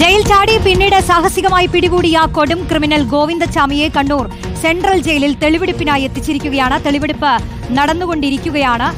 Jail ചാടി പിന്നീട് സാഹസികമായി പിടികൂടിയ കൊടും ക്രിമിനൽ ഗോവിന്ദച്ചാമിയെ കണ്ണൂർ സെൻട്രൽ ജയിലിൽ തെളിവെടുപ്പിനായി എത്തിച്ചിരിക്കുകയാണ്. തെളിവെടുപ്പ് നടന്നുകൊണ്ടിരിക്കുകയാണ്.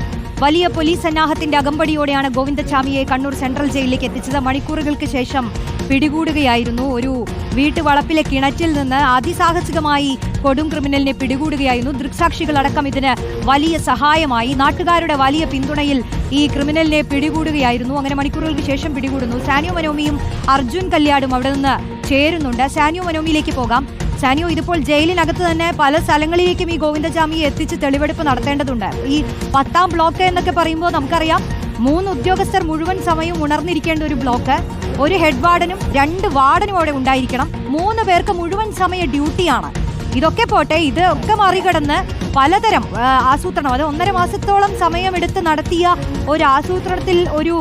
വലിയ പോലീസ് സന്നാഹത്തിന്റെ അകമ്പടിയോടെയാണ് ഗോവിന്ദച്ചാമിയെ കണ്ണൂർ സെൻട്രൽ ജയിലിലേക്ക് എത്തിച്ചത്. മണിക്കൂറുകൾക്ക് ശേഷം പിടികൂടുകയായിരുന്നു. ഒരു വീട്ടുവളപ്പിലെ കിണറ്റിൽ നിന്ന് അതിസാഹസികമായി കൊടും ക്രിമിനലിനെ പിടികൂടുകയായിരുന്നു. ദൃക്സാക്ഷികളടക്കം ഇതിന് വലിയ സഹായമായി. നാട്ടുകാരുടെ വലിയ പിന്തുണയിൽ ഈ ക്രിമിനലിനെ പിടികൂടുകയായിരുന്നു. അങ്ങനെ മണിക്കൂറുകൾക്ക് ശേഷം പിടികൂടുന്നു. സാനിയോ മനോമിയും അർജുൻ കല്യാടും അവിടെ നിന്ന് ചേരുന്നുണ്ട്. സാനിയോ മനോമിയിലേക്ക് പോകാം. സാനിയോ ഇതിപ്പോൾ ജയിലിനകത്ത് തന്നെ പല സ്ഥലങ്ങളിലേക്കും ഈ ഗോവിന്ദജാമിയെ എത്തിച്ച് തെളിവെടുപ്പ് നടത്തേണ്ടതുണ്ട്. ഈ പത്താം ബ്ലോക്ക് എന്നൊക്കെ പറയുമ്പോൾ നമുക്കറിയാം മൂന്ന് ഉദ്യോഗസ്ഥർ മുഴുവൻ സമയവും ഉണർന്നിരിക്കേണ്ട ഒരു ബ്ലോക്ക്. ഒരു ഹെഡ് വാർഡനും രണ്ട് വാർഡനും അവിടെ ഉണ്ടായിരിക്കണം. മൂന്ന് പേർക്ക് മുഴുവൻ സമയ ഡ്യൂട്ടിയാണ്. ഇതൊക്കെ പോട്ടെ ഇത് ഒക്കെ മറികടന്ന് പലതരം ആസൂത്രണം അത് ഒന്നര മാസത്തോളം സമയമെടുത്ത് നടത്തിയ ഒരു ആസൂത്രണത്തിൽ ഒരു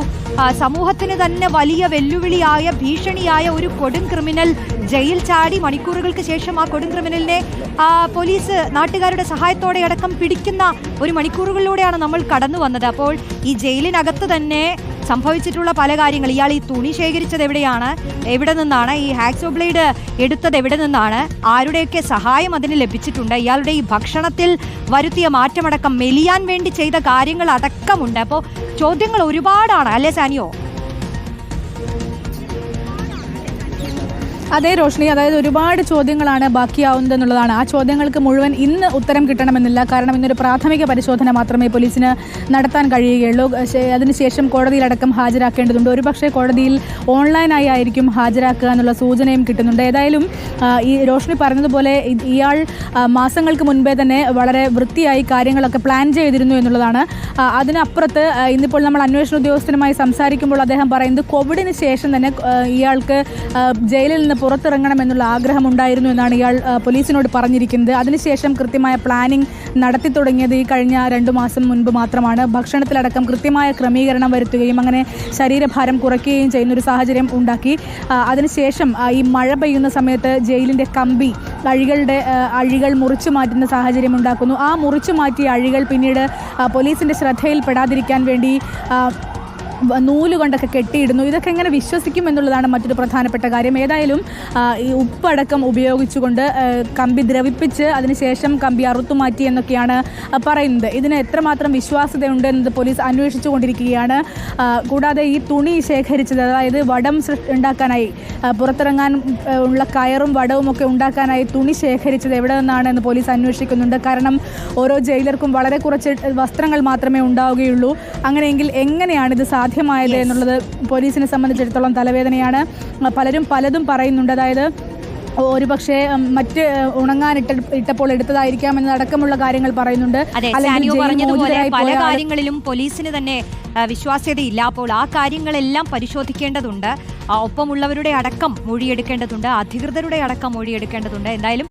സമൂഹത്തിന് തന്നെ വലിയ വെല്ലുവിളിയായ ഭീഷണിയായ ഒരു കൊടും ക്രിമിനൽ ജയിൽ ചാടി മണിക്കൂറുകൾക്ക് ശേഷം ആ കൊടും ക്രിമിനലിനെ പോലീസ് നാട്ടുകാരുടെ സഹായത്തോടെ അടക്കം പിടിക്കുന്ന ഒരു മണിക്കൂറുകളിലൂടെയാണ് നമ്മൾ കടന്നു വന്നത് അപ്പോൾ ഈ ജയിലിനകത്ത് തന്നെ സംഭവിച്ചിട്ടുള്ള പല കാര്യങ്ങൾ. ഇയാൾ ഈ തുണി ശേഖരിച്ചത് എവിടെയാണ്? എവിടെ നിന്നാണ്? ഈ ഹാക്സോ ബ്ലേഡ് എടുത്തത് എവിടെ നിന്നാണ്? ആരുടെയൊക്കെ സഹായം അതിന് ലഭിച്ചിട്ടുണ്ട്? ഇയാളുടെ ഈ ഭക്ഷണത്തിൽ വരുത്തിയ മാറ്റമടക്കം മെലിയാൻ വേണ്ടി ചെയ്ത കാര്യങ്ങൾ അടക്കമുണ്ട്. അപ്പോൾ ചോദ്യങ്ങൾ ഒരുപാടാണ്. അല്ലേ സാനിയോ? അതേ റോഷ്നി അതായത് ഒരുപാട് ചോദ്യങ്ങളാണ് ബാക്കിയാവുന്നത് എന്നുള്ളതാണ് ആ ചോദ്യങ്ങൾക്ക് മുഴുവൻ ഇന്ന് ഉത്തരം കിട്ടണമെന്നില്ല. കാരണം ഇന്നൊരു പ്രാഥമിക പരിശോധന മാത്രമേ പോലീസിന് നടത്താൻ കഴിയുകയുള്ളൂ. അതിനുശേഷം കോടതിയിലടക്കം ഹാജരാക്കേണ്ടതുണ്ട്. ഒരുപക്ഷെ കോടതിയിൽ ഓൺലൈനായി ആയിരിക്കും ഹാജരാക്കുക എന്നുള്ള സൂചനയും കിട്ടുന്നുണ്ട്. ഏതായാലും ഈ റോഷ്നി പറഞ്ഞതുപോലെ ഇയാൾ മാസങ്ങൾക്ക് മുൻപേ തന്നെ വളരെ വൃത്തിയായി കാര്യങ്ങളൊക്കെ പ്ലാൻ ചെയ്തിരുന്നു എന്നുള്ളതാണ്. അതിനപ്പുറത്ത് ഇന്നിപ്പോൾ നമ്മൾ അന്വേഷണ ഉദ്യോഗസ്ഥനുമായി സംസാരിക്കുമ്പോൾ അദ്ദേഹം പറയുന്നത് കോവിഡിന് ശേഷം തന്നെ ഇയാൾക്ക് ജയിലിൽ നിന്ന് പുറത്തിറങ്ങണമെന്നുള്ള ആഗ്രഹം ഉണ്ടായിരുന്നു എന്നാണ് ഇയാൾ പോലീസിനോട് പറഞ്ഞിരിക്കുന്നത്. അതിനുശേഷം കൃത്യമായ പ്ലാനിംഗ് നടത്തി തുടങ്ങിയത് ഈ കഴിഞ്ഞ രണ്ടു മാസം മുൻപ് മാത്രമാണ്. ഭക്ഷണത്തിലടക്കം കൃത്യമായ ക്രമീകരണം വരുത്തുകയും അങ്ങനെ ശരീരഭാരം കുറയ്ക്കുകയും ചെയ്യുന്ന ഒരു സാഹചര്യം ഉണ്ടാക്കി. അതിനുശേഷം ഈ മഴ പെയ്യുന്ന സമയത്ത് ജയിലിന്റെ കമ്പി അഴികളുടെ അഴികൾ മുറിച്ചു മാറ്റുന്ന സാഹചര്യം ഉണ്ടാക്കുന്നു. ആ മുറിച്ചു മാറ്റിയ അഴികൾ പിന്നീട് പോലീസിന്റെ ശ്രദ്ധയിൽപ്പെടാതിരിക്കാൻ വേണ്ടി നൂൽ കൊണ്ടൊക്കെ കെട്ടിയിടുന്നു. ഇതൊക്കെ എങ്ങനെ വിശ്വസിക്കും എന്നുള്ളതാണ് മറ്റൊരു പ്രധാനപ്പെട്ട കാര്യം. ഏതായാലും ഈ ഉപ്പടക്കം ഉപയോഗിച്ചുകൊണ്ട് കമ്പി ദ്രവിപ്പിച്ച് അതിനുശേഷം കമ്പി അറുത്തു മാറ്റി എന്നൊക്കെയാണ് പറയുന്നത്. ഇതിന് എത്രമാത്രം വിശ്വാസ്യതയുണ്ട് എന്നത് പോലീസ് അന്വേഷിച്ചു കൊണ്ടിരിക്കുകയാണ് കൂടാതെ ഈ തുണി ശേഖരിച്ചത് അതായത് വടം ഉണ്ടാക്കാനായി പുറത്തിറങ്ങാൻ ഉള്ള കയറും വടവും ഒക്കെ ഉണ്ടാക്കാനായി തുണി ശേഖരിച്ചത് എവിടെ നിന്നാണ് എന്ന് പോലീസ് അന്വേഷിക്കുന്നുണ്ട്. കാരണം ഓരോ ജയിലർക്കും വളരെ കുറച്ച് വസ്ത്രങ്ങൾ മാത്രമേ ഉണ്ടാവുകയുള്ളൂ. അങ്ങനെയെങ്കിൽ എങ്ങനെയാണ് ഇത് സാധ്യമായത് എന്നുള്ളത് പോലീസിനെ സംബന്ധിച്ചിടത്തോളം തലവേദനയാണ്. പലരും പലതും പറയുന്നുണ്ട്. അതായത് ഒരു പക്ഷേ മറ്റ് ഉണങ്ങാനിട്ട ഇട്ടപ്പോൾ എടുത്തതായിരിക്കാം എന്നതടക്കമുള്ള കാര്യങ്ങൾ പറയുന്നുണ്ട്. പറഞ്ഞതുപോലെ പല കാര്യങ്ങളിലും പോലീസിന് തന്നെ വിശ്വാസ്യതയില്ല. അപ്പോൾ ആ കാര്യങ്ങളെല്ലാം പരിശോധിക്കേണ്ടതുണ്ട്. ഒപ്പമുള്ളവരുടെ അടക്കം മൊഴിയെടുക്കേണ്ടതുണ്ട്. അധികൃതരുടെ അടക്കം മൊഴിയെടുക്കേണ്ടതുണ്ട്. എന്തായാലും